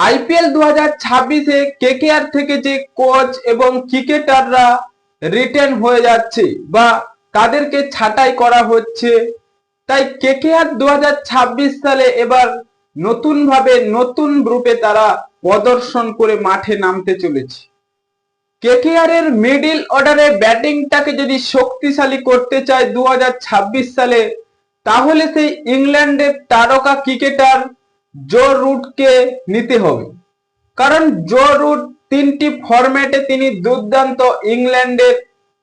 IPL দু হাজার ছাব্বিশে কেকেআর থেকে যে কোচ এবং ক্রিকেটাররা রিটেন হয়ে যাচ্ছে বা তাদেরকে ছাঁটাই করা হচ্ছে, তাই কেকেআর দু হাজার ছাব্বিশ সালে এবার নতুন ভাবে নতুন গ্রুপে তারা প্রদর্শন করে মাঠে নামতে চলেছে। কেকেআর এর মিডিল অর্ডারে ব্যাটিংটাকে যদি শক্তিশালী করতে চায় দু হাজার ছাব্বিশ সালে, তাহলে সেই ইংল্যান্ডের তারকা ক্রিকেটার জো রুটকে নিতে হবে। কারণ জো রুট তিনটি ফরম্যাটে তিনি দুর্দান্ত ইংল্যান্ডের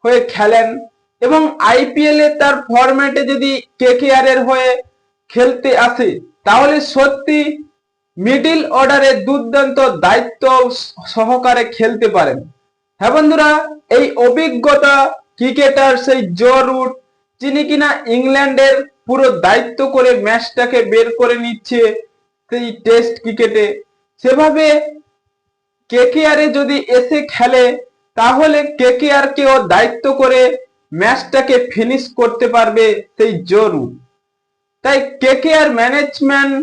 হয়ে খেলেন এবং আইপিএল তার ফরম্যাটে যদি কেকেআর এর হয়ে খেলতে আসে, তাহলে সত্যি মিডিল অর্ডারে দুর্দান্ত দায়িত্ব সহকারে খেলতে পারেন। হ্যাঁ বন্ধুরা, এই অভিজ্ঞতা ক্রিকেটার সেই জো রুট, যিনি কিনা ইংল্যান্ডের পুরো দায়িত্ব করে ম্যাচটাকে বের করে নিচ্ছে সেই টেস্ট ক্রিকেটে সেভাবে কেকেআর যদি এসে খেলে, তাহলে কেকেআর কেও দায়িত্ব করে ম্যাচটাকে ফিনিশ করতে পারবে সেই জো রুট তাই কেকেআর ম্যানেজমেন্ট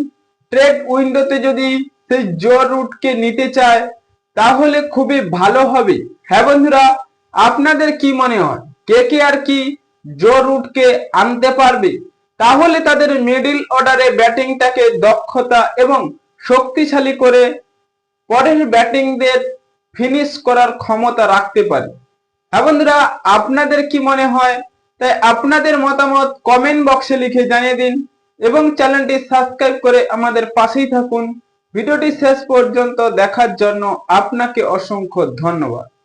ট্রেড উইন্ডোতে যদি সেই জো রুটকে নিতে চায়, তাহলে খুবই ভালো হবে। হ্যাঁ বন্ধুরা, আপনাদের কি মনে হয়? কেকেআর কি জো রুটকে আনতে পারবে? তাহলে তাদের মিডিল অর্ডারে ব্যাটিংটাকে দক্ষতা এবং শক্তিশালী করে পরের ব্যাটিংদের ফিনিশ করার ক্ষমতা রাখতে পারে। হ্যাঁ বন্ধুরা, আপনাদের কি মনে হয়? তাই আপনাদের মতামত কমেন্ট বক্সে লিখে জানিয়ে দিন এবং চ্যানেলটি সাবস্ক্রাইব করে আমাদের পাশেই থাকুন। ভিডিওটি শেষ পর্যন্ত দেখার জন্য আপনাকে অসংখ্য ধন্যবাদ।